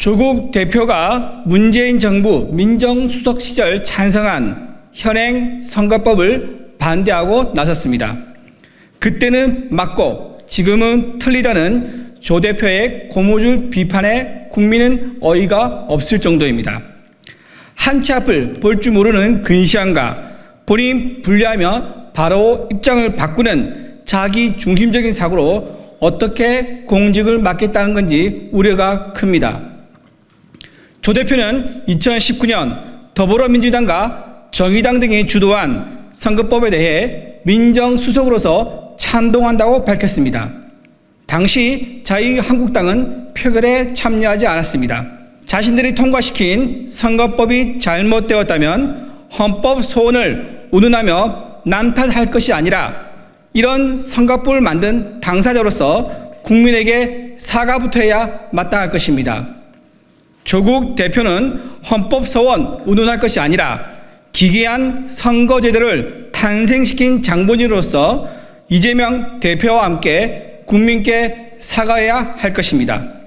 조국 대표가 문재인 정부 민정수석 시절 찬성한 현행 선거법을 반대하고 나섰습니다. 그때는 맞고 지금은 틀리다는 조 대표의 고무줄 비판에 국민은 어이가 없을 정도입니다. 한치 앞을 볼 줄 모르는 근시안과 본인 분리하며 바로 입장을 바꾸는 자기 중심적인 사고로 어떻게 공직을 맡겠다는 건지 우려가 큽니다. 조 대표는 2019년 더불어민주당과 정의당 등이 주도한 선거법에 대해 민정수석으로서 찬동한다고 밝혔습니다. 당시 자유한국당은 표결에 참여하지 않았습니다. 자신들이 통과시킨 선거법이 잘못되었다면 헌법 소원을 운운하며 남탓할 것이 아니라 이런 선거법을 만든 당사자로서 국민에게 사과부터 해야 마땅할 것입니다. 조국 대표는 헌법 소원 운운할 것이 아니라 기괴한 선거제도를 탄생시킨 장본인으로서 이재명 대표와 함께 국민께 사과해야 할 것입니다.